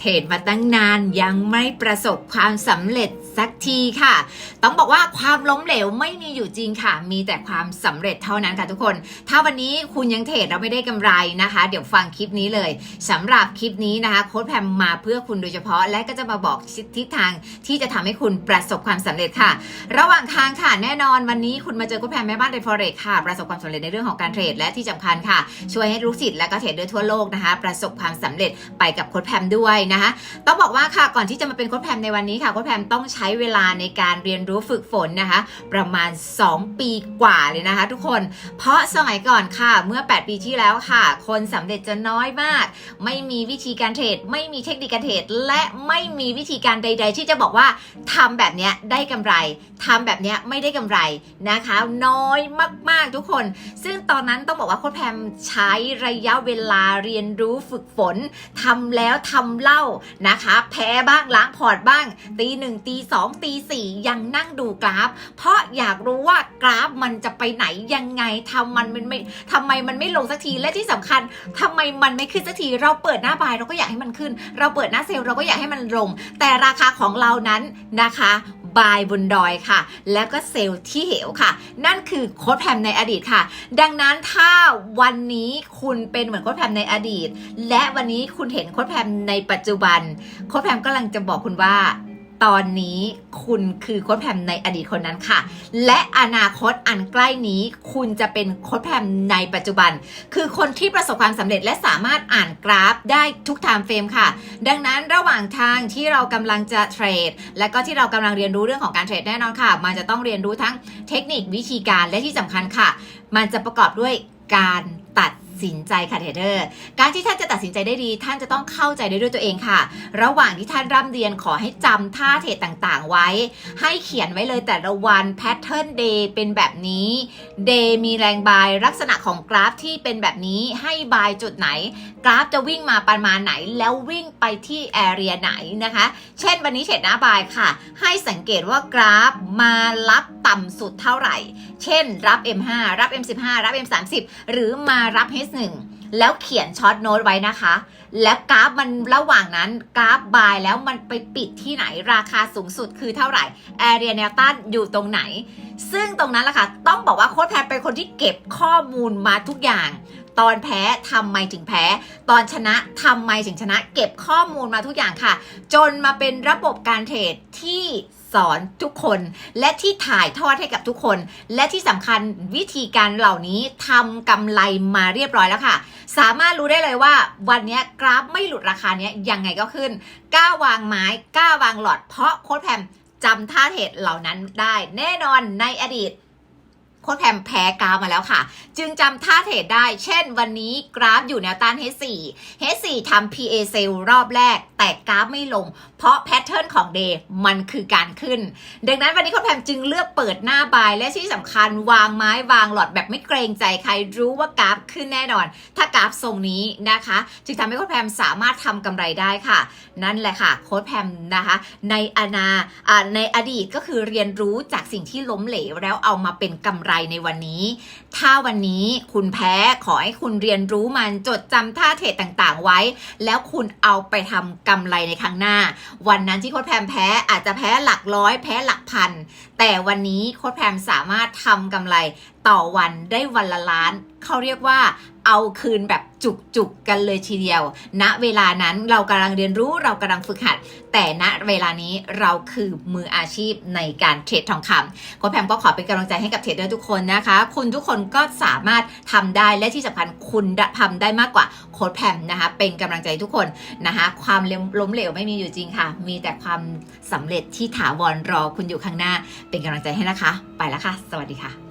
เทรดมาตั้งนานยังไม่ประสบความสำเร็จสักทีค่ะ ต้องบอกว่าความล้มเหลวไม่มีอยู่จริงค่ะ มีแต่ความสำเร็จเท่านั้นค่ะทุกคน ถ้าวันนี้คุณยังเทรดเราไม่ได้กำไรนะคะ เดี๋ยวฟังคลิปนี้เลยสำหรับคลิปนี้นะคะโค้ดแพมมาเพื่อคุณโดยเฉพาะ และก็จะมาบอกทิศทางที่จะทำให้คุณประสบความสำเร็จค่ะ ระหว่างทางค่ะแน่นอนวันนี้คุณมาเจอโค้ดแพมแม่บ้านเดฟอเรกค่ะ ประสบความสำเร็จในเรื่องของการเทรดและที่สำคัญค่ะ ช่วยให้ลูกศิษย์และก็เทรดเดอร์ทั่วโลกนะคะ ประสบความสำเร็จไปกับโค้ดแพมด้วยนะคะต้องบอกว่าค่ะก่อนที่จะมาเป็นโค้ดแพมในวันนี้ค่ะโค้ดแพมต้องใช้เวลาในการเรียนรู้ฝึกฝนนะคะ ประมาณ 2 ปีกว่าเลยนะคะ ทุกคนเพราะสมัยก่อนค่ะเมื่อ 8 ปีที่แล้วค่ะ คนสำเร็จจะน้อยมาก ไม่มีวิธีการเทรดไม่มีเทคนิคการเทรดและไม่มีวิธีการใด ๆ ที่จะบอกว่าทำแบบนี้ได้กำไรทำแบบนี้ไม่ได้กำไรนะคะ น้อยมากๆทุกคน ซึ่งตอนนั้นต้องบอกว่าโค้ดแพมใช้ระยะเวลาเรียนรู้ฝึกฝนทำแล้วทำเล่านะคะ แพ้บ้างล้างพอร์ตบ้าง ตีหนึ่งตีสองตีสี่ยังนั่งดูกราฟ เพราะอยากรู้ว่ากราฟมันจะไปไหนยังไงทำมันมันไม่ทำไมมันไม่ลงสักทีและที่สำคัญทำไมมันไม่ขึ้นสักที เราเปิดหน้าบายเราก็อยากให้มันขึ้น เราเปิดหน้าเซลล์เราก็อยากให้มันลงแต่ราคาของเรานั้นนะคะ บายบนดอยค่ะ แล้วก็เซลล์ที่เหวค่ะ นั่นคือโค้ดแพมในอดีตค่ะ ดังนั้นถ้าวันนี้คุณเป็นเหมือนโค้ดแพมในอดีต และวันนี้คุณเห็นโค้ดแพมในปัจจุบัน โค้ดแพมกำลังจะบอกคุณว่า ตอนนี้คุณคือโค้ดแพมในอดีตคนนั้นค่ะ และอนาคตอันใกล้นี้คุณจะเป็นโค้ดแพมในปัจจุบัน คือคนที่ประสบความสำเร็จและสามารถอ่านกราฟได้ทุกไทม์เฟรมค่ะ ดังนั้นระหว่างทางที่เรากำลังจะเทรด และก็ที่เรากำลังเรียนรู้เรื่องของการเทรดแน่นอนค่ะ มันจะต้องเรียนรู้ทั้งเทคนิควิธีการและที่สำคัญค่ะ มันจะประกอบด้วยการ สินใจค่ะเทรดเดอร์ การที่ท่านจะตัดสินใจได้ดี ท่านจะต้องเข้าใจได้ด้วยตัวเองค่ะ ระหว่างที่ท่านร่ำเรียนขอให้จำท่าเทรดต่างๆ ไว้ ให้เขียนไว้เลยแต่ละวันแพทเทิร์นเดย์เป็นแบบนี้เดย์มีแรงบายลักษณะของกราฟที่เป็นแบบนี้ให้บายจุดไหน กราฟจะวิ่งมาประมาณไหน แล้ววิ่งไปที่แอเรียไหนนะคะ เช่นวันนี้เทรดหน้าบายค่ะ ให้สังเกตว่ากราฟมารับต่ำสุดเท่าไหร่ เช่นรับ M5 รับ M15 รับ M30 หรือมารับ H1 แล้วเขียนช็อตโน้ตไว้นะคะ แล้วกราฟมันระหว่างนั้นกราฟบายแล้วมันไปปิดที่ไหนราคาสูงสุดคือเท่าไหร่แอเรียแนวต้านอยู่ตรงไหน ซึ่งตรงนั้นแหละค่ะ ต้องบอกว่าโค้ดแพนเป็นคนที่เก็บข้อมูลมาทุกอย่าง ตอนแพ้ทำไมถึงแพ้ ตอนชนะทำไมถึงชนะ เก็บข้อมูลมาทุกอย่างค่ะ จนมาเป็นระบบการเทรดที่สอนทุกคนและที่ถ่ายทอดให้กับทุกคน และที่สำคัญวิธีการเหล่านี้ทำกำไรมาเรียบร้อยแล้วค่ะ สามารถรู้ได้เลยว่าวันนี้กราฟไม่หลุดราคาเนี้ยยังไงก็ขึ้นกล้าวางไม้กล้าวางหลอดเพราะโค้ดแพมจำท่าเทรดเหล่านั้นได้แน่นอนในอดีต โค้ดแพมแพ้กราฟมาแล้วค่ะ จึงจำท่าเทรดได้ เช่นวันนี้กราฟอยู่แนวต้าน H4 H4 ทำ PA sale รอบแรก แต่กราฟไม่ลง เพราะแพทเทิร์นของ Day มันคือการขึ้น ดังนั้นวันนี้โค้ดแพมจึงเลือกเปิดหน้าบาย และที่สำคัญวางไม้วางหลอดแบบไม่เกรงใจใครรู้ว่ากราฟขึ้นแน่นอน ถ้ากราฟทรงนี้นะคะ จึงทำให้โค้ดแพมสามารถทำกำไรได้ค่ะ นั่นแหละค่ะโค้ดแพมนะคะในอนาอในอดีตก็คือเรียนรู้จากสิ่งที่ล้มเหลวแล้วเอามาเป็นกำไรในวันนี้ ถ้าวันนี้คุณแพ้ขอให้คุณเรียนรู้มันจดจำท่าเทรดต่างๆ ไว้ แล้วคุณเอาไปทำกำไรในครั้งหน้าวันนั้นที่โค้ดแพมแพ้อาจจะแพ้หลักร้อยแพ้หลักพัน แต่วันนี้โค้ดแพมสามารถทำกำไรต่อวันได้วันละล้าน เขาเรียกว่าเอาคืนแบบจุกๆกันเลยทีเดียว ณ เวลานั้นเรากำลังเรียนรู้เรากำลังฝึกหัด แต่ณเวลานี้เราคือมืออาชีพในการเทรดทองคำโค้ดแพมก็ขอเป็นกำลังใจให้กับเทรดเดอร์ทุกคนนะคะ คุณทุกคนก็สามารถทำได้และที่สำคัญคุณทำได้มากกว่าโค้ดแพมนะคะ เป็นกำลังใจทุกคนนะคะ ความล้มเหลวไม่มีอยู่จริงค่ะ มีแต่ความสำเร็จที่ถาวรรอคุณอยู่ข้างหน้า เป็นกำลังใจให้นะคะ ไปแล้วค่ะ สวัสดีค่ะ